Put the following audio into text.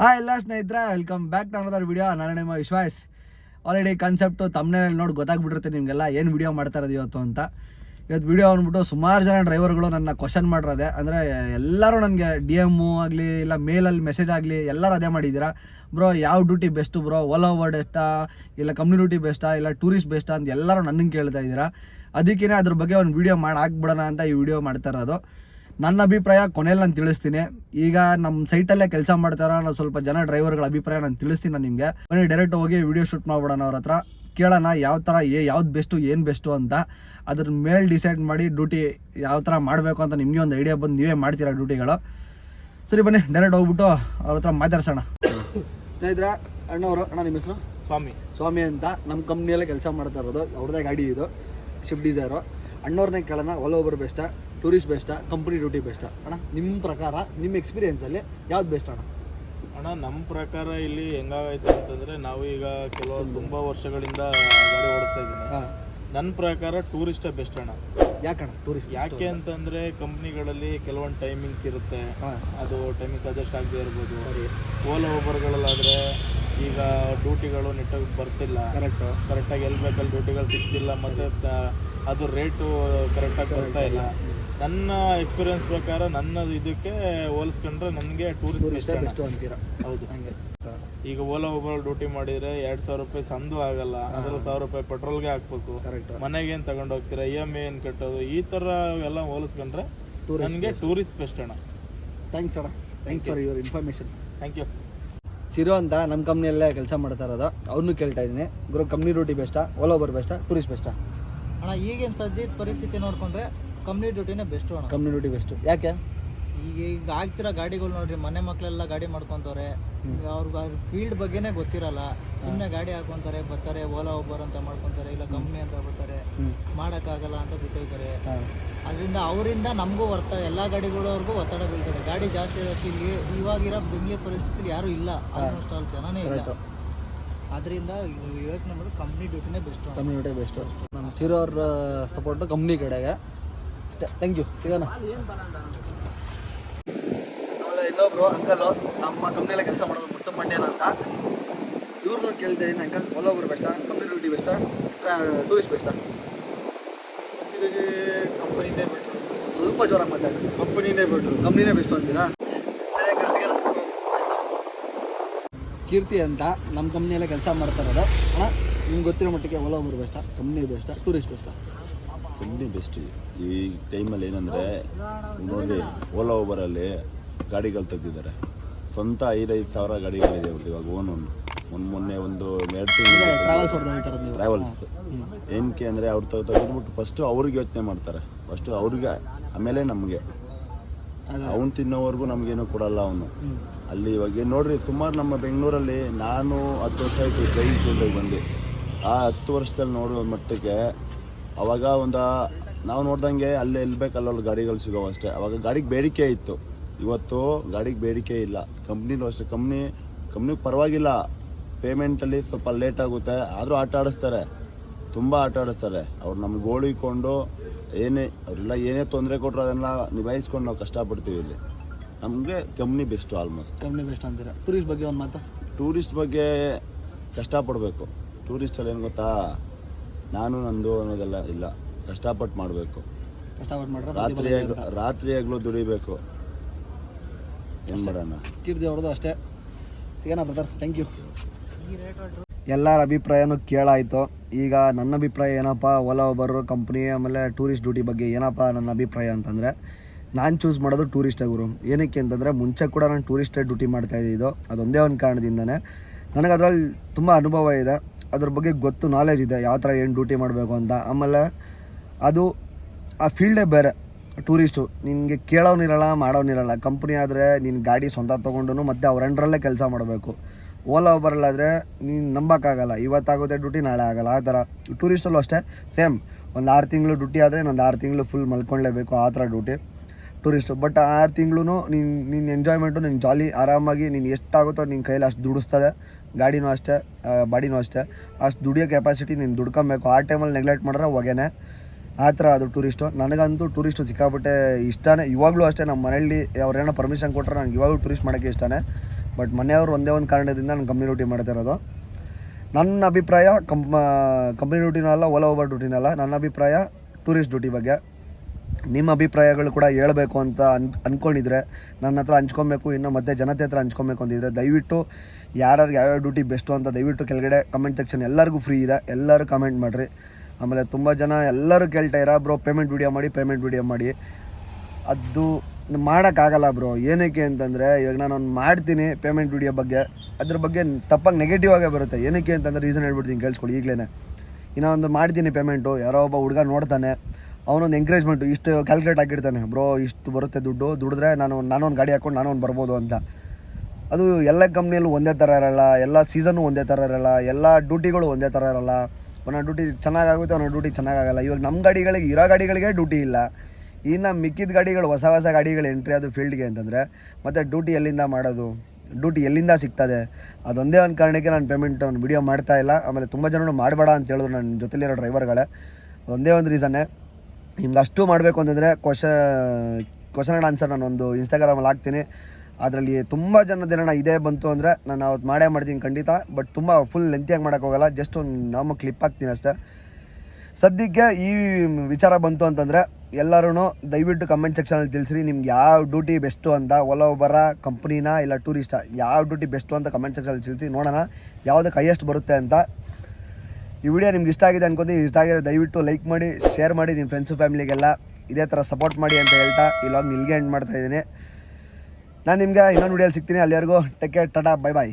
ಹಾ ಎಲ್ಲ ಸ್ನೇಹಿತರೆ welcome back to another video ನಾನು ನಿಮ್ಮ ವಿಶ್ವಾಸ್. ಆಲ್ರೆಡಿ ಕಾನ್ಸೆಪ್ಟು ತಮ್ಮನೇಲಿ ನೋಡಿ ಗೊತ್ತಾಗ್ಬಿಟ್ಟಿರುತ್ತೆ ನಿಮಗೆಲ್ಲ ಏನು ವಿಡಿಯೋ ಮಾಡ್ತಾ ಇರೋದು ಇವತ್ತು ಅಂತ. ಇವತ್ತು ವಿಡಿಯೋ ಅಂದ್ಬಿಟ್ಟು ಸುಮಾರು ಜನ ಡ್ರೈವರ್ಗಳು ನನ್ನ ಕ್ವಶನ್ ಮಾಡಿರೋದೆ. ಅಂದರೆ ಎಲ್ಲರೂ ನನಗೆ ಡಿ ಎಮ್ಮು ಆಗಲಿ, ಇಲ್ಲ ಮೇಲಲ್ಲಿ ಮೆಸೇಜ್ ಆಗಲಿ ಎಲ್ಲರೂ ಅದೇ ಮಾಡಿದ್ದೀರಾ? ಬ್ರೋ ಯಾವ duty best bro Ola Uber ಎಷ್ಟಾ ಇಲ್ಲ ಕಂಪ್ನಿ ಬೆಸ್ಟಾ ಇಲ್ಲ ಟೂರಿಸ್ಟ್ ಬೆಸ್ಟಾ ಅಂತ ಎಲ್ಲರೂ ನನಗೆ ಕೇಳ್ತಾ ಇದ್ದೀರಾ. ಅದಕ್ಕೇ ಅದ್ರ ಬಗ್ಗೆ ಒಂದು ವಿಡಿಯೋ ಮಾಡಿ ಹಾಕ್ಬಿಡೋಣ ಅಂತ ಈ ವಿಡಿಯೋ ಮಾಡ್ತಾ ಇರೋದು. ನನ್ನ ಅಭಿಪ್ರಾಯ ಕೊನೆಯಲ್ಲಿ ನಾನು ತಿಳಿಸ್ತೀನಿ. ಈಗ ನಮ್ಮ ಸೈಟಲ್ಲೇ ಕೆಲಸ ಮಾಡ್ತಾರ ನಾನು ಸ್ವಲ್ಪ ಜನ ಡ್ರೈವರ್ಗಳ ಅಭಿಪ್ರಾಯ ನಾನು ತಿಳಿಸ್ತೀನಿ ನಾನು ನಿಮಗೆ. ಬನ್ನಿ ಡೈರೆಕ್ಟ್ ಹೋಗಿ ವಿಡಿಯೋ ಶೂಟ್ ಮಾಡ್ಬಿಡೋಣ ಅವ್ರ ಹತ್ರ. ಕೇಳೋಣ ಯಾವ ಥರ ಏ ಯಾವ್ದು ಬೆಸ್ಟು ಏನು ಬೆಸ್ಟು ಅಂತ. ಅದ್ರ ಮೇಲೆ ಡಿಸೈಡ್ ಮಾಡಿ ಡ್ಯೂಟಿ ಯಾವ ಥರ ಮಾಡಬೇಕು ಅಂತ ನಿಮಗೆ ಒಂದು ಐಡಿಯಾ ಬಂದು ನೀವೇ ಮಾಡ್ತೀರಾ ಡ್ಯೂಟಿಗಳು ಸರಿ ಬನ್ನಿ ಡೈರೆಕ್ಟ್ ಹೋಗ್ಬಿಟ್ಟು ಅವ್ರ ಹತ್ರ ಮಾತಾಡ್ಸೋಣ. ಸ್ನೇಹಿತರ ಅಣ್ಣವರು ಅಣ್ಣ ನಿಮ್ಮ ಹೆಸರು? ಸ್ವಾಮಿ. ಸ್ವಾಮಿ ಅಂತ. ನಮ್ಮ ಕಂಪ್ನಿಯಲ್ಲೇ ಕೆಲಸ ಮಾಡ್ತಾ ಇರೋದು. ಅವ್ರದ್ದೇ ಗಾಡಿ ಇದು ಶಿಫ್ಟ್ ಡಿಸೈರು ಅಣ್ಣವ್ರನ್ನೇ ಕೇಳೋಣ ಓಲಾ ಓಬರ್ ಬೆಸ್ಟಾ ಟೂರಿಸ್ಟ್ ಬೆಸ್ಟಾ ಕಂಪ್ನಿ ಡ್ಯೂಟಿ ಬೆಸ್ಟಾ ಅಣ್ಣ ನಿಮ್ಮ ಪ್ರಕಾರ ನಿಮ್ಮ ಎಕ್ಸ್ಪೀರಿಯನ್ಸಲ್ಲಿ ಯಾವ್ದು ಬೆಸ್ಟ್ ಅಣ್ಣ? ಅಣ್ಣ ನಮ್ಮ ಪ್ರಕಾರ ಇಲ್ಲಿ ಹೆಂಗಾಗೈತೆ ಅಂತಂದ್ರೆ ನಾವು ಈಗ ಕೆಲವು ತುಂಬಾ ವರ್ಷಗಳಿಂದ ಗಾಡಿ ಓಡಿಸ್ತಾ ಇದ್ದೀನಿ. ನನ್ನ ಪ್ರಕಾರ ಟೂರಿಸ್ಟೇ ಬೆಸ್ಟ್ ಅಣ್ಣ. ಯಾಕಣ್ಣ ಟೂರಿಸ್ಟ್ ಯಾಕೆ ಅಂತಂದ್ರೆ ಕಂಪ್ನಿಗಳಲ್ಲಿ ಕೆಲವೊಂದು ಟೈಮಿಂಗ್ಸ್ ಇರುತ್ತೆ. ಅದು ಟೈಮಿಂಗ್ಸ್ ಅಡ್ಜಸ್ಟ್ ಆಗದೆ ಇರ್ಬೋದು. ಓಲಾ ಓಬರ್ಗಳಲ್ಲಾದ್ರೆ ಈಗ ಡ್ಯೂಟಿಗಳು ನೆಟ್ಟಾಗಿ ಬರ್ತಿಲ್ಲ. ಕರೆಕ್ಟ್ ಕರೆಕ್ಟಾಗಿ ಎಲ್ಲಿ ಬೇಕಲ್ಲಿ ಡ್ಯೂಟಿಗಳು ಸಿಗ್ತಿಲ್ಲ. ಮತ್ತೆ ಅದು ರೇಟು ಕರೆಕ್ಟಾಗಿ ಬರ್ತಾ ಇಲ್ಲ. ನನ್ನ ಎಕ್ಸ್ಪೀರಿಯನ್ಸ್ ಪ್ರಕಾರ ನನ್ನ ಇದಕ್ಕೆ ಹೋಲಿಸ್ಕೊಂಡ್ರೆ ನನಗೆ ಟೂರಿಸ್ಟ್ ಬೆಸ್ಟ್ ಅಂತೀರಾ? ಹೌದು. ಹಂಗೆ. ಈಗ ಓಲಾ ಓಬರ್ ಡ್ಯೂಟಿ ಮಾಡಿದ್ರೆ ಎರಡ್ ಸಾವಿರ ರೂಪಾಯಿ ಸಂದು ಆಗಲ್ಲ. ಅದ್ರಲ್ಲಿ ಸಾವಿರ ರೂಪಾಯಿ ಪೆಟ್ರೋಲ್ಗೆ ಹಾಕ್ಬೇಕು. ಕರೆಕ್ಟು ಮನೆಗೆ ಏನ್ ತಗೊಂಡು ಹೋಗ್ತೀರಾ? ಇ ಎಂ ಏನ್ ಕಟ್ಟೋದು? ಈ ತರ ಎಲ್ಲ ಹೋಲಿಸ್ಕೊಂಡ್ರೆ ನನಗೆ ಟೂರಿಸ್ಟ್ ಬೆಸ್ಟ್ ಅಣ್ಣ. ಥ್ಯಾಂಕ್ಸ್ ಅಣ್ಣ. Thanks for your information thank you Chiru ಅಂತ ನಮ್ಮ ಕಂಪ್ನಿಯಲ್ಲೇ ಕೆಲಸ ಮಾಡ್ತಾ ಇರೋದು. ಅವ್ರನ್ನೂ ಕೇಳ್ತಾ ಇದ್ದೀನಿ. ಗುರು ಕಂಪ್ನಿ ರೂಟಿ ಬೆಸ್ಟಾ ಓಲಾ ಓಬರ್ ಬೆಸ್ಟಾ ಟೂರಿಸ್ಟ್ ಬೆಸ್ಟಾ ಅಣ್ಣ ಈಗಿನ ಸದ್ಯದ ಪರಿಸ್ಥಿತಿ ನೋಡ್ಕೊಂಡ್ರೆ ಕಂಪ್ನಿ ಡ್ಯೂಟಿನೇ ಬೆಸ್ಟ್ ಅಣ್ಣ. ಕಂಪ್ನಿ ಡ್ಯೂಟಿ ಬೆಸ್ಟ್ ಯಾಕೆ? ಈಗ ಈಗ ಆಗ್ತಿರೋ ಗಾಡಿಗಳು ನೋಡ್ರಿ ಮನೆ ಮಕ್ಕಳೆಲ್ಲ ಗಾಡಿ ಮಾಡ್ಕೊಂತವ್ರೆ. ಅವ್ರಿಗೆ ಫೀಲ್ಡ್ ಬಗ್ಗೆನೇ ಗೊತ್ತಿರಲ್ಲ. ಸುಮ್ಮನೆ ಗಾಡಿ ಹಾಕೊಂತಾರೆ ಬರ್ತಾರೆ ಓಲಾ ಒಬ್ಬರ್ ಅಂತ ಮಾಡ್ಕೊಂತಾರೆ ಇಲ್ಲ ಕಂಪ್ನಿ ಅಂತ ಬರ್ತಾರೆ. ಮಾಡೋಕ್ಕಾಗಲ್ಲ ಅಂತ ಬಿಟ್ಟೋಯ್ತಾರೆ. ಅದರಿಂದ ಅವರಿಂದ ನಮಗೂ ಒತ್ತಡ ಎಲ್ಲ ಗಾಡಿಗಳವ್ರಿಗೂ ಒತ್ತಡ ಬೀಳ್ತದೆ. ಗಾಡಿ ಜಾಸ್ತಿ ಇಲ್ಲಿ ಇವಾಗಿರೋ ಬೆಂಗಳೂರು ಪರಿಸ್ಥಿತಿಲಿ ಯಾರೂ ಇಲ್ಲ. ಆಲ್ಮೋಸ್ಟ್ ಆಲ್ ಜನನೇ ಇಲ್ಲ. ಅದರಿಂದ ಯೋಚನೆ ಮಾಡೋದು ಕಂಪ್ನಿ ಡ್ಯೂಟಿನೇ ಬೆಸ್ಟ್ ಕಂಪ್ನಿ ಡ್ಯೂಟಿ ಬೆಸ್ಟ್ ನಮ್ಮ ಸೀರೋ ಅವ್ರ ಸಪೋರ್ಟು ಕಂಪ್ನಿ ಕಡೆಗೆ. ಅಷ್ಟೇ. ಥ್ಯಾಂಕ್ ಯು ಸಿಗೋಣ. ಆಮೇಲೆ ಇನ್ನೊಬ್ರು ಅಂಕಲು ನಮ್ಮ ಕಂಪ್ನಿಯಲ್ಲೇ ಕೆಲಸ ಮಾಡೋದು ಮುತ್ತು ಮಂಡ್ಯನ ಅಂತ. ಇವ್ರನ್ನೂ ಕೇಳ್ತಾ ಇದ್ದೀನಿ ಅಂಕಲ್ ಓಲಾ ಬೆಸ್ಟ ಬೆಸ್ಟಾ ಕಂಪ್ನಿ ಡ್ಯೂಟಿ ಬೆಸ್ಟ ಟೂರಿಸ್ಟ್ ಬೆಸ್ಟ ಕಂಪನಿನೇ ಬೆಟ್ರು ಸ್ವಲ್ಪ ಜೋರಾಗಿ ಮಾತಾಡಿ ಕಂಪನಿನೇ ಬೆಟ್ರು ಕಂಪ್ನಿನೇ ಬೆಸ್ಟ್ ಅಂತೀರಾ? ಕೀರ್ತಿ ಅಂತ ನಮ್ಮ ಕಂಪ್ನಿಯಲ್ಲೇ ಕೆಲಸ ಮಾಡ್ತಾ ಇರೋದು. ಅಣ್ಣ ನಿಮ್ಗೆ ಗೊತ್ತಿರೋ ಮಟ್ಟಿಗೆ ಓಲಾ ಬೆಸ್ಟ ಬೆಸ್ಟಾ ಕಂಪ್ನಿ ಬೆಸ್ಟ ಟೂರಿಸ್ಟ್ ಬೆಸ್ಟಾ ಕಂಪ್ನಿ ಬೆಸ್ಟ್ ಈ. ಟೈಮಲ್ಲಿ ಏನಂದರೆ ನೋಡಿ ಓಲಾ ಓಬರಲ್ಲಿ ಗಾಡಿಗಳು ತೆಗೆದಿದ್ದಾರೆ. ಸ್ವಂತ ಐದೈದು ಸಾವಿರ ಗಾಡಿಗಳಿದೆ ಅವ್ರದ್ದು ಇವಾಗ ಓನ್ ಒಂದು. ಒಂದು ಮೊನ್ನೆ ಒಂದು ಎರಡು ತಿಂಗಳು ಟ್ರಾವೆಲ್ಸ್ ಏನಕ್ಕೆ ಅಂದರೆ ಅವ್ರು ತೆಗ್- ತೆಗೆದ್ಬಿಟ್ಟು ಫಸ್ಟು ಅವ್ರಿಗೆ ಯೋಚನೆ ಮಾಡ್ತಾರೆ. ಫಸ್ಟು ಅವ್ರಿಗೆ ಆಮೇಲೆ ನಮಗೆ. ಅವನು ಅವ್ನು ತಿನ್ನೋವರೆಗೂ ನಮಗೇನು ಕೊಡಲ್ಲ ಅವನು. ಅಲ್ಲಿ ಇವಾಗ ನೋಡ್ರಿ ಸುಮಾರು ನಮ್ಮ ಬೆಂಗಳೂರಲ್ಲಿ ನಾನು ಹತ್ತು ವರ್ಷ ಆಯಿತು ಟ್ರೈನ್ ಫೀಲ್ಡಿಗೆ ಬಂದು. ಆ ಹತ್ತು ವರ್ಷದಲ್ಲಿ ನೋಡೋ ಮಟ್ಟಕ್ಕೆ ಅವಾಗ ಒಂದು ನಾವು ನೋಡ್ದಂಗೆ ಅಲ್ಲೇ ಎಲ್ಲಿ ಬೇಕಲ್ಲ ಅಲ್ಲಲ್ಲಿ ಗಾಡಿಗಳು ಸಿಗೋವು ಅಷ್ಟೇ. ಅವಾಗ ಗಾಡಿಗೆ ಬೇಡಿಕೆ ಇತ್ತು. ಇವತ್ತು ಗಾಡಿಗೆ ಬೇಡಿಕೆ ಇಲ್ಲ. ಕಂಪ್ನಿಲೂ ಅಷ್ಟೇ. ಕಂಪ್ನಿ ಕಂಪ್ನಿಗೆ ಪರವಾಗಿಲ್ಲ. ಪೇಮೆಂಟಲ್ಲಿ ಸ್ವಲ್ಪ ಲೇಟ್ ಆಗುತ್ತೆ. ಆದರೂ ಆಟ ಆಡಿಸ್ತಾರೆ. ತುಂಬ ಆಟ ಆಡಿಸ್ತಾರೆ. ಅವ್ರು ನಮ್ಗೆ ಗೋಳಿಕೊಂಡು ಏನೇ ಅವರೆಲ್ಲ ಏನೇ ತೊಂದರೆ ಕೊಟ್ಟರು ಅದನ್ನ ನಿಭಾಯಿಸ್ಕೊಂಡು ನಾವು ಕಷ್ಟಪಡ್ತೀವಿ ಇಲ್ಲಿ. ನಮಗೆ company best almost. Company best ಅಂತೀರಾ? ಟೂರಿಸ್ಟ್ ಬಗ್ಗೆ ಒಂದು ಮಾತು. ಟೂರಿಸ್ಟ್ ಬಗ್ಗೆ ಕಷ್ಟಪಡಬೇಕು. ಟೂರಿಸ್ಟಲ್ಲಿ ಏನು ಗೊತ್ತಾ? ನಾನು ನಂದು ಅನ್ನೋದೆಲ್ಲ ಇಲ್ಲ. ಕಷ್ಟಪಟ್ಟು ಮಾಡಬೇಕು. ಕಷ್ಟಪಟ್ಟು ಮಾಡ್ರೆ ರಾತ್ರಿ ರಾತ್ರಿ ಆಗಲೂ ದುಡಿಬೇಕು. ಏನು ಮಾಡೋಣ? ಕೀರ್ತಿ ಅವ್ರದ್ದು ಅಷ್ಟೇ. ಸಿಗೋಣ ಬ್ರದರ್ ಥ್ಯಾಂಕ್ ಯು ಎಲ್ಲರ ಅಭಿಪ್ರಾಯನೂ ಕೇಳಾಯಿತು. ಈಗ ನನ್ನ ಅಭಿಪ್ರಾಯ ಏನಪ್ಪ ಓಲಾ ಒಬ್ಬರು ಕಂಪ್ನಿ ಆಮೇಲೆ ಟೂರಿಸ್ಟ್ ಡ್ಯೂಟಿ ಬಗ್ಗೆ ಏನಪ್ಪ ನನ್ನ ಅಭಿಪ್ರಾಯ ಅಂತಂದರೆ ನಾನು ಚೂಸ್ ಮಾಡೋದು ಟೂರಿಸ್ಟ್ ಗುರು. ಏನಕ್ಕೆ ಅಂತಂದರೆ ಮುಂಚೆ ಕೂಡ ನಾನು ಟೂರಿಸ್ಟೇ ಡ್ಯೂಟಿ ಮಾಡ್ತಾ ಇದ್ದಿದ್ದು. ಅದೊಂದೇ ಒಂದು ಕಾರಣದಿಂದನೇ. ನನಗೆ ಅದರಲ್ಲಿ ತುಂಬ ಅನುಭವ ಇದೆ. ಅದ್ರ ಬಗ್ಗೆ ಗೊತ್ತು ನಾಲೆಜ್ ಇದೆ, ಯಾವ ಥರ ಏನು ಡ್ಯೂಟಿ ಮಾಡಬೇಕು ಅಂತ. ಆಮೇಲೆ ಅದು ಆ ಫೀಲ್ಡೇ ಬೇರೆ ಟೂರಿಸ್ಟು ನಿನಗೆ ಕೇಳೋನಿರಲ್ಲ ಮಾಡೋನಿರಲ್ಲ ಕಂಪ್ನಿ ಆದರೆ ನೀನು ಗಾಡಿ ಸ್ವಂತ ತೊಗೊಂಡು ಮತ್ತೆ ಅವ್ರ ಅಂಡ್ರಲ್ಲೇ ಕೆಲಸ ಮಾಡಬೇಕು. ಓಲಾ ಬರಲ್ಲಾದರೆ ನೀನು ನಂಬೋಕ್ಕಾಗಲ್ಲ. ಇವತ್ತಾಗುತ್ತೆ ಡ್ಯೂಟಿ ನಾಳೆ ಆಗಲ್ಲ. ಆ ಥರ. ಟೂರಿಸ್ಟಲ್ಲೂ ಅಷ್ಟೇ ಸೇಮ್ ಒಂದು ಆರು ತಿಂಗಳು ಡ್ಯೂಟಿ ಆದರೆ ಇನ್ನೊಂದು ಆರು ತಿಂಗಳು ಫುಲ್ ಮಲ್ಕೊಳ್ಳೇಬೇಕು ಆ ಥರ ಡ್ಯೂಟಿ ಟೂರಿಸ್ಟು ಬಟ್ ಆರು ತಿಂಗಳು ನೀನು ನಿನ್ನ ಎಂಜಾಯ್ಮೆಂಟು ನಿನ್ನ ಜಾಲಿ ಆರಾಮಾಗಿ ನೀನು ಎಷ್ಟಾಗುತ್ತೋ ನಿನ್ನ ಕೈಲಿ ಅಷ್ಟು ದುಡಿಸ್ತದೆ. ಗಾಡಿನೂ ಅಷ್ಟೇ ಬಾಡಿನೂ ಅಷ್ಟೇ. ಅಷ್ಟು ದುಡಿಯೋ ಕೆಪಾಸಿಟಿ ನೀನು ದುಡ್ಕೊಬೇಕು. ಆ ಟೈಮಲ್ಲಿ ನೆಗ್ಲೆಕ್ಟ್ ಮಾಡಿದ್ರೆ ಹೊಗೆನೆ. ಆ ಥರ ಅದು ಟೂರಿಸ್ಟು ನನಗಂತೂ ಟೂರಿಸ್ಟು ಸಿಕ್ಕಾಪಟ್ಟೆ ಇಷ್ಟನೇ. ಇವಾಗಲೂ ಅಷ್ಟೇ ನಮ್ಮ ಮನೆಯಲ್ಲಿ ಅವ್ರೇನೋ ಪರ್ಮಿಷನ್ ಕೊಟ್ಟರೆ ನನಗೆ ಇವಾಗಲೂ ಟೂರಿಸ್ಟ್ ಮಾಡೋಕ್ಕೆ ಇಷ್ಟನೇ. ಬಟ್ ಮನೆಯವರು ಒಂದೇ ಒಂದು ಕಾರಣದಿಂದ ನಾನು ಕಂಪ್ನಿ ಡ್ಯೂಟಿ ಮಾಡ್ತಾ ಇರೋದು. ನನ್ನ ಅಭಿಪ್ರಾಯ ಕಂಪ್ ಕಂಪ್ನಿ ಡ್ಯೂಟಿನೂ ಅಲ್ಲ ಓಲಾ ಓಬರ್ ಡ್ಯೂಟಿನಲ್ಲ ನನ್ನ ಅಭಿಪ್ರಾಯ ಟೂರಿಸ್ಟ್ ಡ್ಯೂಟಿ ಬಗ್ಗೆ. ನಿಮ್ಮ ಅಭಿಪ್ರಾಯಗಳು ಕೂಡ ಹೇಳಬೇಕು ಅಂತ ಅನ್ ಅಂದ್ಕೊಂಡಿದ್ರೆ ನನ್ನ ಹತ್ರ ಹಂಚ್ಕೊಬೇಕು, ಇನ್ನು ಮತ್ತೆ ಜನತೆ ಹತ್ರ ಹಂಚ್ಕೊಬೇಕು ಅಂತಿದ್ರೆ ದಯವಿಟ್ಟು ಯಾರ್ಯಾರು ಯಾವ್ಯಾವ ಡ್ಯೂಟಿ ಬೆಸ್ಟು ಅಂತ ದಯವಿಟ್ಟು ಕೆಳಗಡೆ ಕಮೆಂಟ್ ಸೆಕ್ಷನ್ ಎಲ್ಲರಿಗೂ ಫ್ರೀ ಇದೆ. ಎಲ್ಲರೂ ಕಮೆಂಟ್ ಮಾಡಿರಿ. ಆಮೇಲೆ ತುಂಬ ಜನ ಎಲ್ಲರೂ ಕೇಳ್ತಾ ಇರ ಬ್ರೋ ಪೇಮೆಂಟ್ ವಿಡಿಯೋ ಮಾಡಿ ಪೇಮೆಂಟ್ ವಿಡಿಯೋ ಮಾಡಿ. ಅದು ಮಾಡೋಕ್ಕಾಗಲ್ಲ ಬ್ರೋ ಏನಕ್ಕೆ ಅಂತಂದರೆ, ಇವಾಗ ನಾನು ಮಾಡ್ತೀನಿ ಪೇಮೆಂಟ್ ವಿಡಿಯೋ ಬಗ್ಗೆ. ಅದ್ರ ಬಗ್ಗೆ ತಪ್ಪಾಗಿ ನೆಗೆಟಿವ್ ಆಗೇ ಬರುತ್ತೆ. ಏನಕ್ಕೆ ಅಂತಂದರೆ ರೀಸನ್ ಹೇಳ್ಬಿಡ್ತೀನಿ, ಕೇಳಿಸ್ಕೊಳ್ಳಿ ಈಗಲೇ ಇನ್ನೂ ಒಂದು ಮಾಡ್ತೀನಿ ಪೇಮೆಂಟು ಯಾರೋ ಒಬ್ಬ ಹುಡುಗ ನೋಡ್ತಾನೆ. ಅವನೊಂದು ಎಂಕರೇಜ್ಮೆಂಟು ಇಷ್ಟು ಕ್ಯಾಲ್ಕುಲೇಟ್ ಆಗಿರ್ತಾನೆ ಬ್ರೋ ಇಷ್ಟು ಬರುತ್ತೆ ದುಡ್ಡು, ದುಡಿದ್ರೆ ನಾನು ನಾನೊಂದು ಗಾಡಿ ಹಾಕ್ಕೊಂಡು ನಾನೊಂದು ಬರ್ಬೋದು ಅಂತ. ಅದು ಎಲ್ಲ ಕಂಪ್ನಿಯಲ್ಲೂ ಒಂದೇ ಥರ ಇರಲ್ಲ, ಎಲ್ಲ ಸೀಸನ್ನು ಒಂದೇ ಥರ ಇರಲ್ಲ, ಎಲ್ಲ ಡ್ಯೂಟಿಗಳು ಒಂದೇ ಥರ ಇರಲ್ಲ. ಒಂದೊಂದು ಡ್ಯೂಟಿ ಚೆನ್ನಾಗಾಗುತ್ತೆ ಒಂದೊಂದು ಡ್ಯೂಟಿ ಚೆನ್ನಾಗಾಗಲ್ಲ. ಇವಾಗ ನಮ್ಮ ಗಾಡಿಗಳಿಗೆ, ಇರೋ ಗಾಡಿಗಳಿಗೆ ಡ್ಯೂಟಿ ಇಲ್ಲ. ಇನ್ನು ಮಿಕ್ಕಿದ ಗಾಡಿಗಳು, ಹೊಸ ಹೊಸ ಗಾಡಿಗಳು ಎಂಟ್ರಿ ಅದು ಫೀಲ್ಡ್ಗೆ ಅಂತಂದರೆ, ಮತ್ತು ಡ್ಯೂಟಿ ಎಲ್ಲಿಂದ ಮಾಡೋದು? ಡ್ಯೂಟಿ ಎಲ್ಲಿಂದ ಸಿಗ್ತದೆ? ಅದೊಂದೇ ಒಂದು ಕಾರಣಕ್ಕೆ ನಾನು ಪೇಮೆಂಟ್ ಒಂದು ವಿಡಿಯೋ ಮಾಡ್ತಾ ಇಲ್ಲ. ಆಮೇಲೆ ತುಂಬ ಜನರು ಮಾಡಬೇಡ ಅಂತ ಹೇಳಿದ್ರು ನನ್ನ ಜೊತೆಲಿರೋ ಡ್ರೈವರ್ಗಳೇ ಅದೊಂದೇ ಒಂದು ರೀಸನ್ನೇ ನಿಮ್ಗೆ ಅಷ್ಟು ಮಾಡಬೇಕು ಅಂತಂದರೆ ಕ್ವಶ ಕ್ವಶನ್ ಆ್ಯಂಡ್ ಆನ್ಸರ್ ನಾನು ಒಂದು ಇನ್ಸ್ಟಾಗ್ರಾಮಲ್ಲಿ ಹಾಕ್ತೀನಿ. ಅದರಲ್ಲಿ ತುಂಬ ಜನದೇನ ಇದೇ ಬಂತು ಅಂದರೆ ನಾನು ಅವತ್ತು ಮಾಡೇ ಮಾಡ್ತೀನಿ ಖಂಡಿತ ಬಟ್ ತುಂಬ ಫುಲ್ ಲೆಂತಿಯಾಗಿ ಮಾಡೋಕ್ಕೋಗಲ್ಲ ಜಸ್ಟ್ ಒಂದು ನಾಮ ಕ್ಲಿಪ್ ಹಾಕ್ತೀನಿ ಅಷ್ಟೇ. ಸದ್ಯಕ್ಕೆ ಈ ವಿಚಾರ ಬಂತು ಅಂತಂದರೆ ಎಲ್ಲರೂ ದಯವಿಟ್ಟು ಕಮೆಂಟ್ ಸೆಕ್ಷನಲ್ಲಿ ತಿಳಿಸ್ರಿ, ನಿಮ್ಗೆ ಯಾವ ಡ್ಯೂಟಿ ಬೆಸ್ಟು ಅಂತ ಒಲೋಬರ ಕಂಪ್ನಿನ ಇಲ್ಲ ಟೂರಿಸ್ಟಾ ಯಾವ ಡ್ಯೂಟಿ ಬೆಸ್ಟು ಅಂತ ಕಮೆಂಟ್ ಸೆಕ್ಷನಲ್ಲಿ ತಿಳಿಸಿ, ನೋಡೋಣ ಯಾವುದಕ್ಕೆ ಹೈಯೆಸ್ಟ್ ಬರುತ್ತೆ ಅಂತ. ಈ ವಿಡಿಯೋ ನಿಮ್ಗೆ ಇಷ್ಟ ಆಗಿದೆ ಅನ್ಕೊತೀನಿ ಇಷ್ಟ ಆಗಿರೋ ದಯವಿಟ್ಟು ಲೈಕ್ ಮಾಡಿ ಶೇರ್ ಮಾಡಿ ನಿಮ್ಮ ಫ್ರೆಂಡ್ಸು ಫ್ಯಾಮಿಲಿಗೆಲ್ಲ ಇದೇ ಥರ ಸಪೋರ್ಟ್ ಮಾಡಿ ಅಂತ ಹೇಳ್ತಾ ಇಲ್ಲ ನಿಲ್ಗೆ ಎಂಡ್ ಮಾಡ್ತಾ ಇದ್ದೀನಿ. ನಾನು ನಿಮ್ಗೆ ಇನ್ನೊಂದು ವಿಡಿಯೋಲಿ ಸಿಗ್ತೀನಿ. ಅಲ್ಲಿವರೆಗೂ take care tata bye bye